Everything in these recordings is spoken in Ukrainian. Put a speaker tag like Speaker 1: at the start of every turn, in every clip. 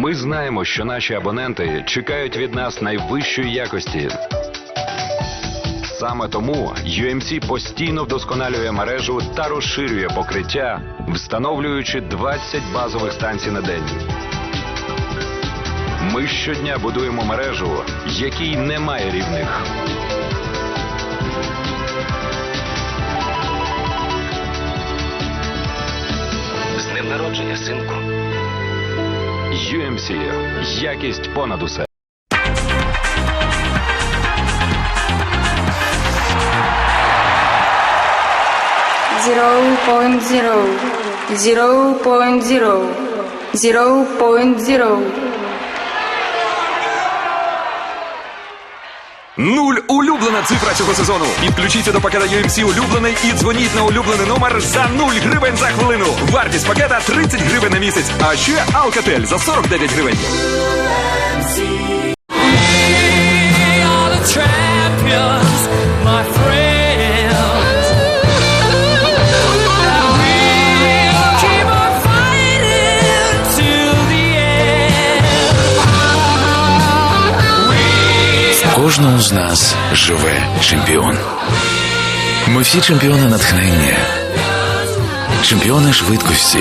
Speaker 1: Ми знаємо, що наші абоненти чекають від нас найвищої якості. Саме тому UMC постійно вдосконалює мережу та розширює покриття, встановлюючи 20 базових станцій на день. Ми щодня будуємо мережу, якій немає рівних.
Speaker 2: З днем народження, синку.
Speaker 1: UMC – якість понад усе.
Speaker 3: Zero point zero, zero point zero, zero point zero.
Speaker 4: Нуль улюблена цифра цього сезону. Підключіться до пакета UMC улюблений і дзвоніть на улюблений номер за 0 гривень за хвилину. Вартість пакета 30 гривень на місяць. А ще Алкатель за 49 гривень.
Speaker 5: are the champions,
Speaker 6: кожному з нас живе чемпіон. Ми всі чемпіони натхнення, чемпіони швидкості,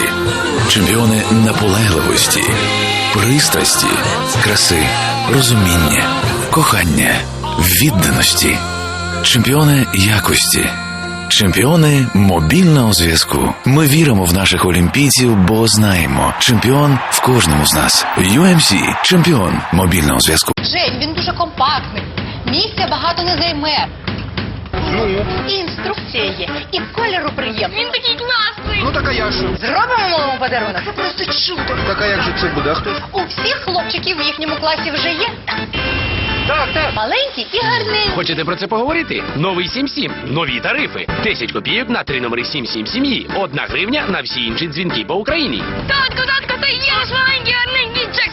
Speaker 6: чемпіони наполегливості, пристрасті, краси, розуміння, кохання, відданості, чемпіони якості. Чемпіони мобільного зв'язку. Ми віримо в наших олімпійців, бо знаємо, чемпіон в кожному з нас. UMC – чемпіон мобільного зв'язку.
Speaker 7: Жень, він дуже компактний. Місця багато не займе. Ну? І інструкція є, і кольору приємний. Він такий класний.
Speaker 8: Ну так а я що?
Speaker 7: Зробимо малому подарунок. Це просто чудо.
Speaker 8: Так а як же це буде? А хто?
Speaker 7: У всіх хлопчиків в їхньому класі вже є.
Speaker 8: Так, так.
Speaker 7: Маленький і гарненький.
Speaker 2: Хочете про це поговорити? Новий 77. Нові тарифи. 10 копійок на три номери 77 сім'ї. Одна гривня на всі інші дзвінки по Україні.
Speaker 7: Татко, татко, ти є маленький гарненький Джек.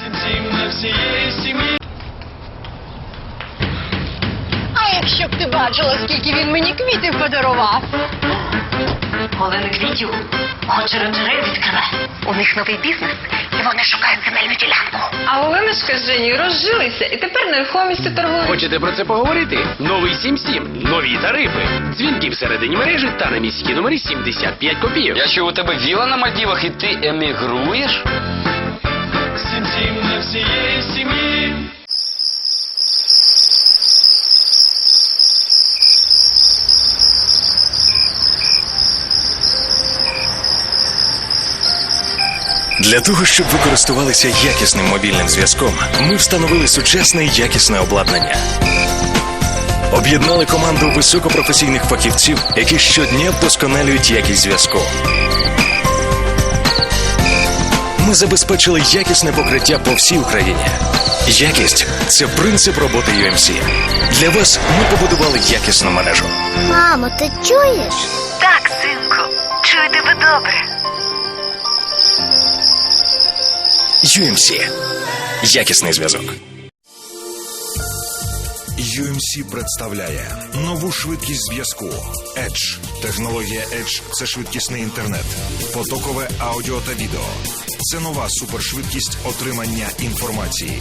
Speaker 7: А якщо б ти бачила, скільки він мені квітів подарував.
Speaker 9: Половину квітів хоче оранжерею відкриве. У них новий бізнес, і вони шукають земельну ділянку.
Speaker 3: А Оленочка з Женєю розжилися і тепер нерухомістю торгують.
Speaker 2: Хочете про це поговорити? Новий 77. Нові тарифи. Дзвінки всередині мережі та на міські номери 75 копійок.
Speaker 10: Я чув, у тебе віла на Мальдівах і ти емігруєш?
Speaker 11: Для того, щоб ви користувалися якісним мобільним зв'язком, ми встановили сучасне і якісне обладнання. Об'єднали команду високопрофесійних фахівців, які щодня вдосконалюють якість зв'язку. Ми забезпечили якісне покриття по всій Україні. Якість це принцип роботи UMC. Для вас ми побудували якісну мережу.
Speaker 9: Мамо, ти чуєш? Так, синку, чую тебе добре.
Speaker 11: UMC. Якісний зв'язок. UMC представляє нову швидкість зв'язку Edge. Технологія Edge – це швидкісний інтернет, потокове аудіо та відео. Це нова супершвидкість отримання інформації.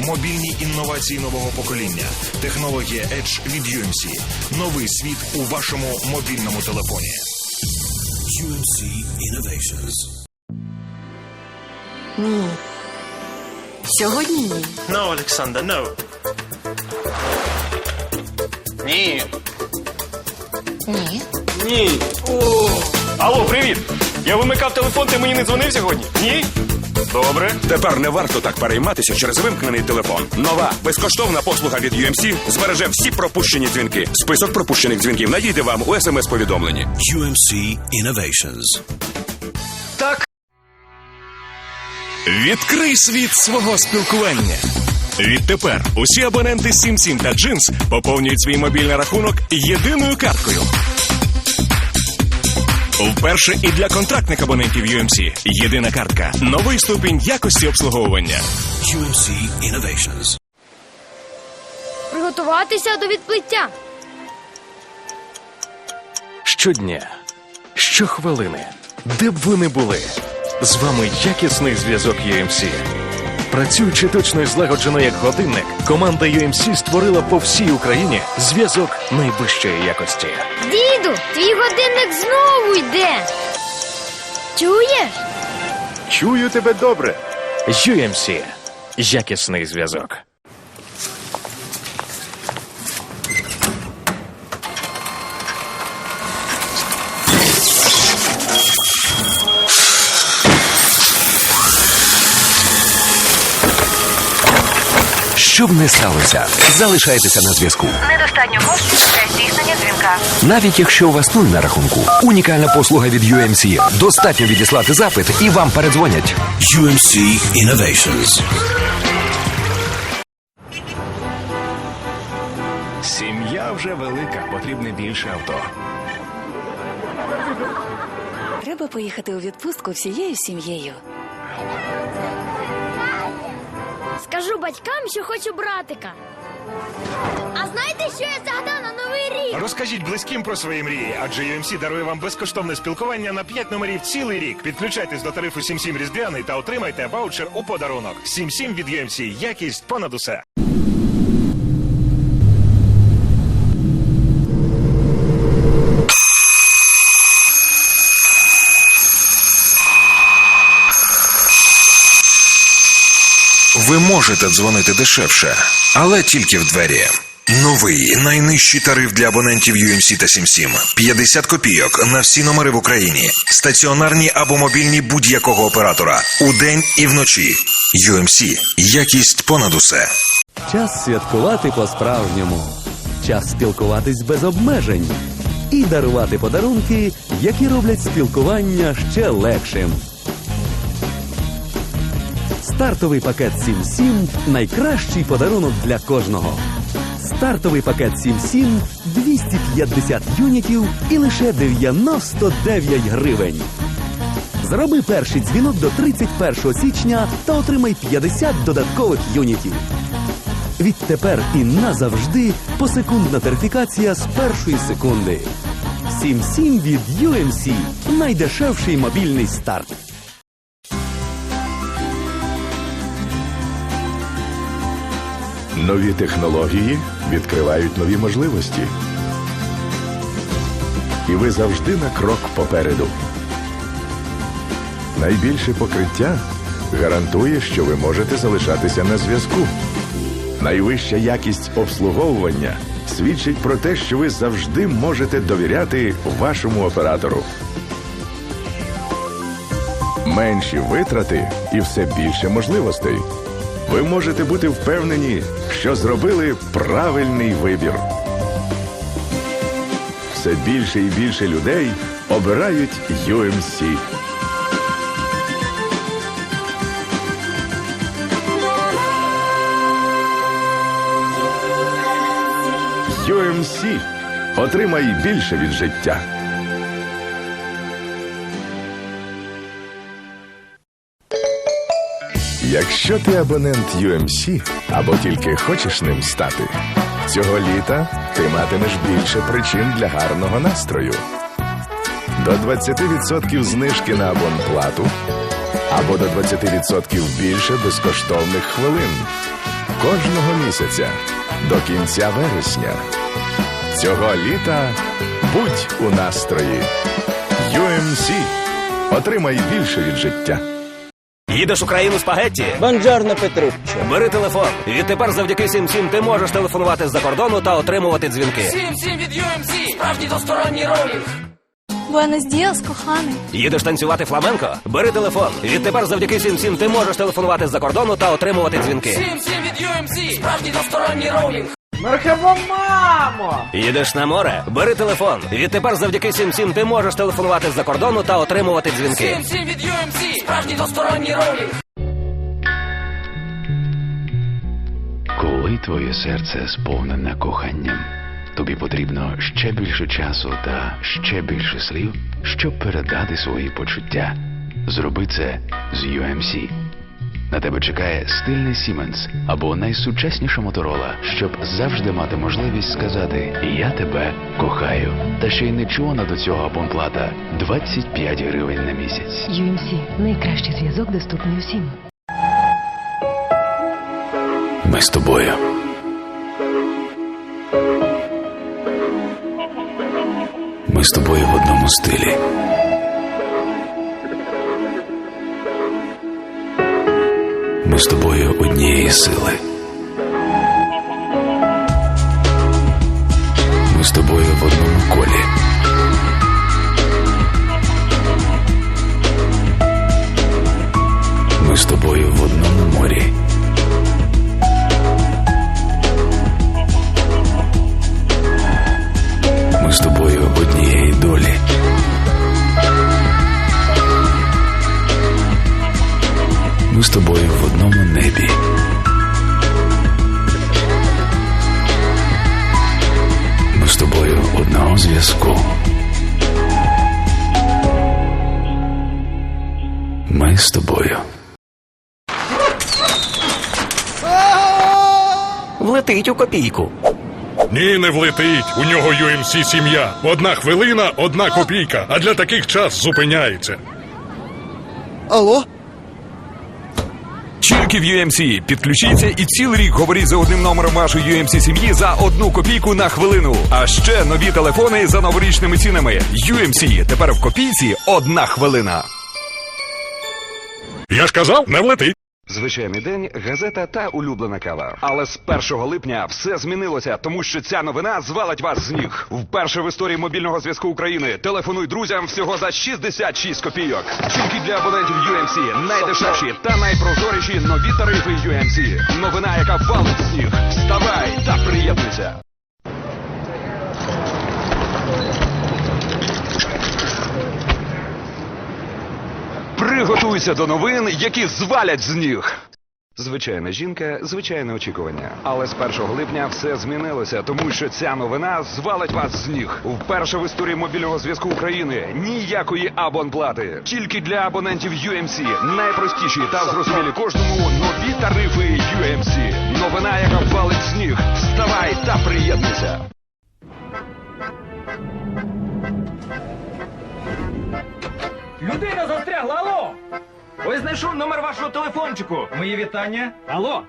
Speaker 11: Мобільні інновації нового покоління. Технологія Edge від UMC. Новий світ у вашому мобільному телефоні. UMC Innovations.
Speaker 3: Ні. Сьогодні ні.
Speaker 8: No, Олександр, no. Ні.
Speaker 7: Ні.
Speaker 8: Ні. О. Алло, привіт. Я вимикав телефон, ти мені не дзвонив сьогодні? Ні? Добре.
Speaker 4: Тепер не варто так перейматися через вимкнений телефон. Нова безкоштовна послуга від UMC збереже всі пропущені дзвінки. Список пропущених дзвінків надійде вам у смс-повідомленні.
Speaker 11: UMC Innovations.
Speaker 4: Відкрий світ свого спілкування. Відтепер усі абоненти SimSim та Джинс поповнюють свій мобільний рахунок єдиною карткою. Вперше і для контрактних абонентів UMC єдина картка. Новий ступінь якості обслуговування.
Speaker 11: UMC Innovations.
Speaker 3: Приготуватися до відплиття.
Speaker 4: Щодня, щохвилини, де б ви не були, з вами якісний зв'язок UMC.
Speaker 12: Працюючи точно і злагоджено як годинник, команда UMC створила по всій Україні зв'язок найвищої якості.
Speaker 13: Діду, твій годинник знову йде. Чуєш?
Speaker 12: Чую тебе добре. UMC. Якісний зв'язок.
Speaker 14: Щоб не сталося, залишайтеся на зв'язку.
Speaker 9: Недостатньо коштів для здійснення дзвінка.
Speaker 14: Навіть якщо у вас нуль на рахунку. Унікальна послуга від UMC. Достатньо відіслати запит і вам передзвонять. UMC Innovations.
Speaker 6: Сім'я вже велика, потрібне більше авто.
Speaker 15: Треба поїхати у відпустку всією сім'єю.
Speaker 13: Скажу батькам, що хочу братика. А знаєте, що я загадав на новий рік?
Speaker 16: Розкажіть близьким про свої мрії, адже UMC дарує вам безкоштовне спілкування на 5 номерів цілий рік. Підключайтесь до тарифу 77 різдвяний та отримайте ваучер у подарунок. 77 від UMC. Якість понад усе.
Speaker 11: Ви можете дзвонити дешевше, але тільки в двері. Новий найнижчий тариф для абонентів UMC та 77. 50 копійок на всі номери в Україні. Стаціонарні або мобільні будь-якого оператора. Удень і вночі. UMC. Якість понад усе.
Speaker 17: Час святкувати по-справжньому. Час спілкуватись без обмежень і дарувати подарунки, які роблять спілкування ще легшим. Стартовий пакет 7.7 – найкращий подарунок для кожного. Стартовий пакет 7.7 – 250 юнітів і лише 99 гривень. Зроби перший дзвінок до 31 січня та отримай 50 додаткових юнітів. Відтепер і назавжди посекундна тарифікація з першої секунди. 7.7 від UMC – найдешевший мобільний старт.
Speaker 12: Нові технології відкривають нові можливості. І ви завжди на крок попереду. Найбільше покриття гарантує, що ви можете залишатися на зв'язку. Найвища якість обслуговування свідчить про те, що ви завжди можете довіряти вашому оператору. Менші витрати і все більше можливостей. Ви можете бути впевнені, що зробили правильний вибір. Все більше і більше людей обирають UMC. UMC. Отримай більше від життя. Якщо ти абонент UMC або тільки хочеш ним стати, цього літа ти матимеш більше причин для гарного настрою. До 20% знижки на абонплату або до 20% більше безкоштовних хвилин кожного місяця до кінця вересня. Цього літа будь у настрої. UMC. Отримай більше від життя.
Speaker 8: Їдеш у країну спагетті?
Speaker 18: Бонджорно, Петруччо.
Speaker 8: Бери телефон. Відтепер завдяки 77 ти можеш телефонувати з-за кордону та отримувати дзвінки.
Speaker 5: Сім від UMC. Справжній двосторонній роумінг.
Speaker 7: Буенос діас, коханий.
Speaker 8: Їдеш танцювати фламенко? Бери телефон. Відтепер завдяки 77 ти можеш телефонувати з-за кордону та отримувати дзвінки.
Speaker 5: Сім від UMC. Справжній двосторонній роумінг.
Speaker 18: Мархаба, мамо!
Speaker 8: Їдеш на море? Бери телефон. Відтепер завдяки 77 ти можеш телефонувати з-за кордону та отримувати дзвінки.
Speaker 5: Сім від UMC. Справжній двосторонній роумінг.
Speaker 6: Коли твоє серце сповнене коханням, тобі потрібно ще більше часу та ще більше слів, щоб передати свої почуття. Зроби це з UMC. На тебе чекає стильний Siemens або найсучасніша моторола, щоб завжди мати можливість сказати Я тебе кохаю. Та ще й не чувана до цього абонплата 25 гривень на місяць.
Speaker 19: UMC – найкращий зв'язок, доступний усім.
Speaker 6: Ми з тобою. Ми з тобою в одному стилі. з тобою однієї сили. Ми з тобою в одному колі. Ми з тобою в одному морі. Ми з тобою однієї долі. Ми з тобою в одному небі. Ми з тобою одного зв'язку. Ми з тобою.
Speaker 19: Влетить у копійку.
Speaker 20: Ні, не влетить. У нього UMC сім'я. Одна хвилина, одна копійка. А для таких час зупиняється.
Speaker 4: Алло? Тільки в UMC. Підключіться і цілий рік говоріть за одним номером вашої UMC сім'ї за одну копійку на хвилину. А ще нові телефони за новорічними цінами. UMC. Тепер в копійці одна хвилина.
Speaker 20: Я ж казав, не влетить.
Speaker 1: Звичайний день, газета та улюблена кава. Але з 1 липня все змінилося, тому що ця новина звалить вас з ніг. Вперше в історії мобільного зв'язку України телефонуй друзям всього за 66 копійок. Тільки для абонентів UMC найдешевші та найпрозоріші нові тарифи UMC. Новина, яка валить з ніг. Вставай та приєднуйся. Приготуйся до новин, які звалять з ніг. Звичайна жінка, звичайне очікування. Але з 1 липня все змінилося, тому що ця новина звалить вас з ніг. Вперше в історії мобільного зв'язку України ніякої абонплати. Тільки для абонентів UMC. Найпростіші та зрозумілі кожному нові тарифи UMC. Новина, яка валить з ніг.
Speaker 18: Знайшов номер вашого телефончику. Мої вітання. Алло,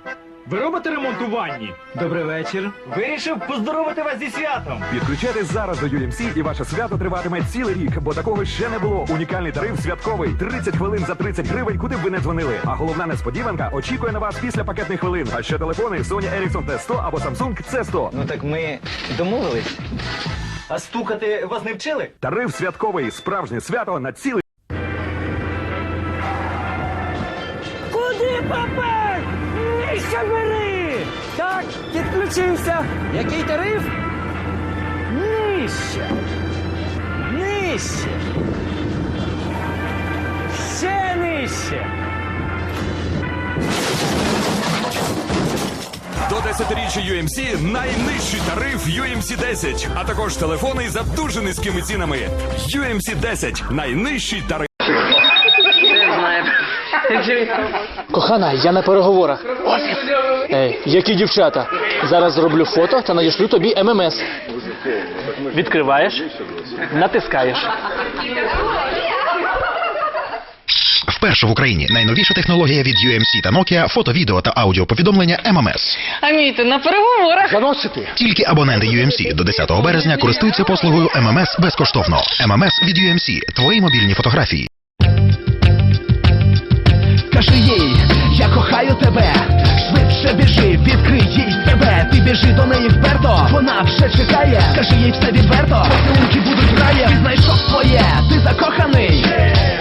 Speaker 18: ви робите ремонт у ванні? Добрий вечір. Вирішив поздоровити вас зі святом.
Speaker 4: Підключайтесь зараз до UMC і ваше свято триватиме цілий рік, бо такого ще не було. Унікальний тариф святковий 30 хвилин за 30 гривень, куди б ви не дзвонили. А головна несподіванка очікує на вас після пакетних хвилин. А ще телефони Sony Ericsson T100 або Samsung C100.
Speaker 18: Ну так ми домовились. А стукати вас не вчили?
Speaker 4: Тариф святковий, справжнє свято на цілий.
Speaker 18: Попер? Нижче бери! Так, підключився. Який тариф? Нижче. Нижче. Ще нижче.
Speaker 4: До 10-річчя UMC найнижчий тариф UMC 10, а також телефони за дуже низькими цінами. UMC 10 найнижчий тариф.
Speaker 21: Кохана, я на переговорах. Ей, які дівчата? Зараз зроблю фото та надішлю тобі ММС. Відкриваєш, натискаєш.
Speaker 22: Вперше в Україні найновіша технологія від UMC та Nokia фото, відео та аудіоповідомлення MMS.
Speaker 3: Аміти, на переговорах.
Speaker 21: Заносити.
Speaker 22: Тільки абоненти UMC до 10 березня користуються послугою MMS безкоштовно. MMS від UMC – твої мобільні фотографії.
Speaker 23: Кохаю тебе. Швидше біжи, відкрий їй себе. Ти біжи до неї вперто, вона вже чекає. Скажи їй все відверто, поцілунки будуть раєм. Ти знайшов своє, ти закоханий.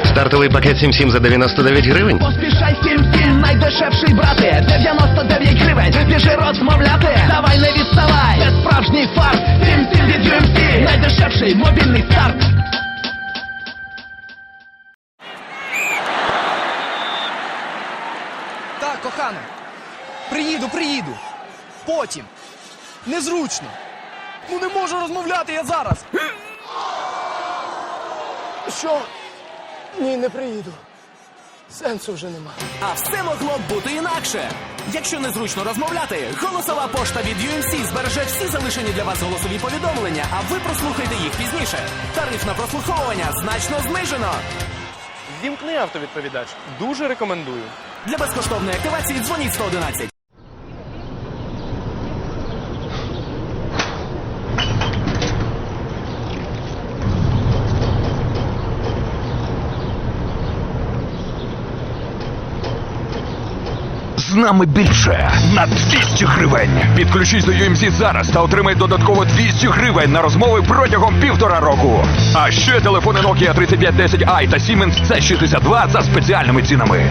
Speaker 24: Стартовий пакет 7-7 за 99 гривень.
Speaker 23: Поспішай сім сім, найдешевший брати. 99 гривень, біжи розмовляти. Давай не відставай, це справжній фарт. Сім сім від UMC, найдешевший мобільний старт.
Speaker 25: Приїду, приїду. Потім. Незручно. Ну не можу розмовляти я зараз. Що? Ні, не приїду. Сенсу вже нема.
Speaker 26: А все могло б бути інакше. Якщо незручно розмовляти, голосова пошта від UMC збереже всі залишені для вас голосові повідомлення, а ви прослухайте їх пізніше. Тариф на прослуховування значно знижено.
Speaker 8: Зімкни автовідповідач. Дуже рекомендую.
Speaker 26: Для безкоштовної активації дзвоніть 111.
Speaker 1: Нами більше на 200 гривень. Підключись до UMC зараз та отримай додатково 200 гривень на розмови протягом півтора року. А ще телефони Nokia 3510i та Siemens C62 за спеціальними цінами.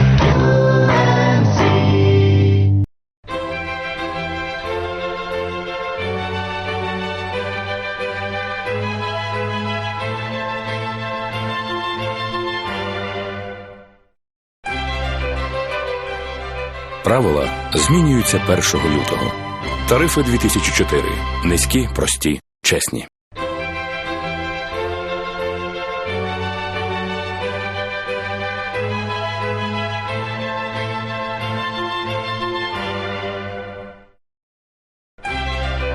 Speaker 27: Правила змінюються 1 лютого. Тарифи 2004. Низькі, прості, чесні.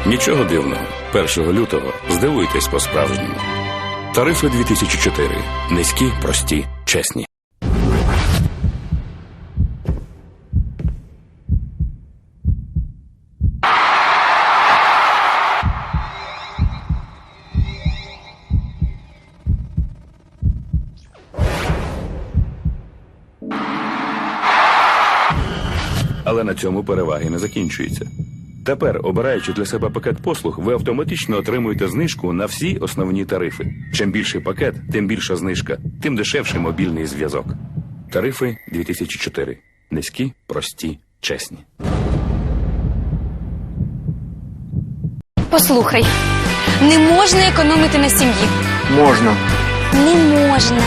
Speaker 27: Нічого дивного. 1 лютого здивуйтесь по-справжньому. Тарифи 2004. Низькі, прості, чесні. На цьому переваги не закінчуються. Тепер, обираючи для себе пакет послуг, ви автоматично отримуєте знижку на всі основні тарифи. Чим більший пакет, тим більша знижка, тим дешевший мобільний зв'язок. Тарифи 2004. Низькі, прості, чесні.
Speaker 28: Послухай, не можна економити на сім'ї.
Speaker 29: Можна.
Speaker 28: Не можна.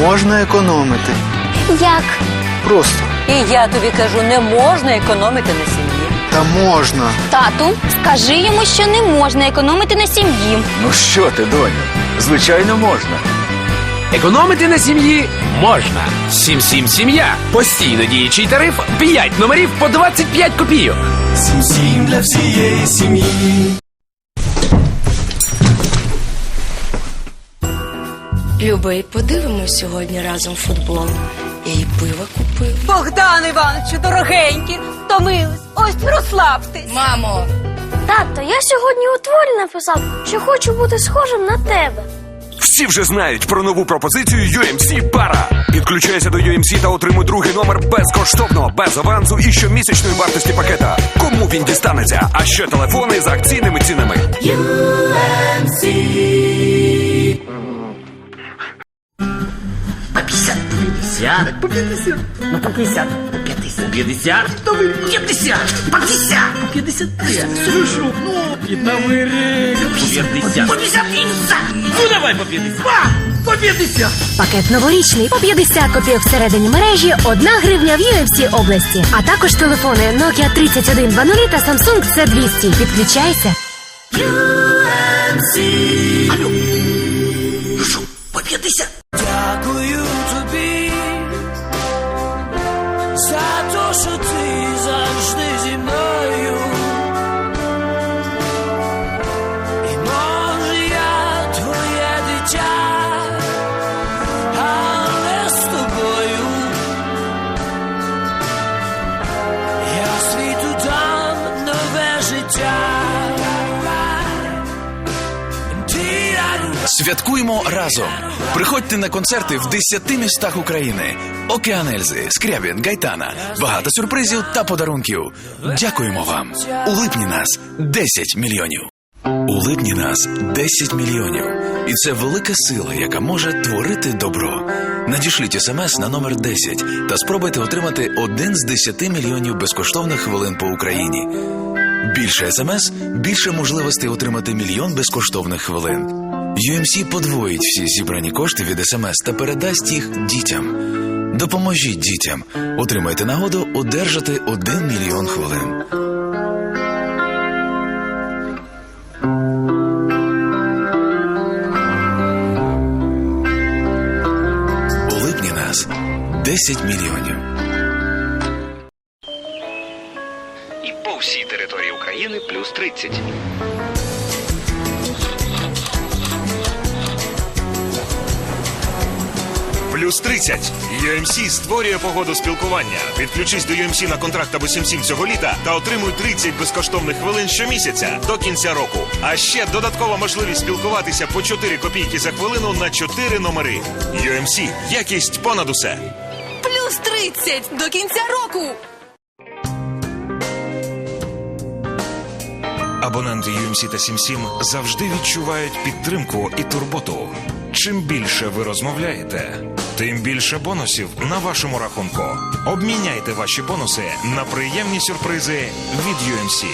Speaker 29: Можна економити.
Speaker 28: Як?
Speaker 29: Просто.
Speaker 30: І я тобі кажу, не можна економити на сім'ї.
Speaker 29: Та можна.
Speaker 28: Тату, скажи йому, що не можна економити на сім'ї.
Speaker 6: Ну що ти, доню? Звичайно, можна. Економити на сім'ї можна. 7-7 сім'я. Постійно діючий тариф 5 номерів по 25 копійок.
Speaker 31: Сім-сім для всієї сім'ї.
Speaker 21: Любий, подивимось сьогодні разом футбол. Я їй пиво купив.
Speaker 30: Богдан Івановичу, дорогенький, втомились. Ось розслабтесь.
Speaker 21: Мамо,
Speaker 13: Тато, я сьогодні у творі написав, що хочу бути схожим на тебе.
Speaker 32: Всі вже знають про нову пропозицію UMC Пара. Підключайся до UMC та отримуй другий номер безкоштовно, без авансу і щомісячної вартості пакета. Кому він дістанеться? А ще телефони з акційними цінами.
Speaker 5: По по 50. Ну, по 50. По 50. По 50. По 50. По 50. По 50. Слышу. Ну, и новый рейс. По 50. По 50. Ну, давай по 50. По 50.
Speaker 33: Пакет новорічний по 50 копійок всередині мережі, 1 гривня в UFC області. А також телефони Nokia 3120 та Samsung C200. Підключайся.
Speaker 5: Алло. Ну що, по 50.
Speaker 6: Святкуємо разом. Приходьте на концерти в 10 містах України. Океан Ельзи, Скрябін, Гайтана. Багато сюрпризів та подарунків. Дякуємо вам. У липні нас 10 мільйонів. У липні нас 10 мільйонів. І це велика сила, яка може творити добро. Надішліть смс на номер 10 та спробуйте отримати один з 10 мільйонів безкоштовних хвилин по Україні. Більше смс, більше можливостей отримати мільйон безкоштовних хвилин. UMC подвоїть всі зібрані кошти від смс та передасть їх дітям. Допоможіть дітям. Отримайте нагоду одержати 1 мільйон хвилин. У липні нас 10 мільйонів.
Speaker 34: 30.
Speaker 16: UMC ем створює погоду спілкування. Підключись до UMC ем на контракт або 77 цього літа та отримуй 30 безкоштовних хвилин щомісяця до кінця року. А ще додаткова можливість спілкуватися по 4 копійки за хвилину на 4 номери. UMC ем – якість понад усе.
Speaker 35: Плюс 30 до кінця року.
Speaker 16: Абоненти UMC та 77 завжди відчувають підтримку і турботу. Чим більше ви розмовляєте тим більше бонусів на вашому рахунку. Обміняйте ваші бонуси на приємні сюрпризи від UMC.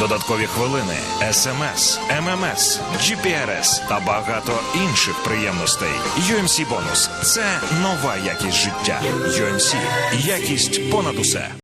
Speaker 16: Додаткові хвилини, смс, ММС, GPRS та багато інших приємностей. UMC бонус це нова якість життя. UMC – якість понад усе.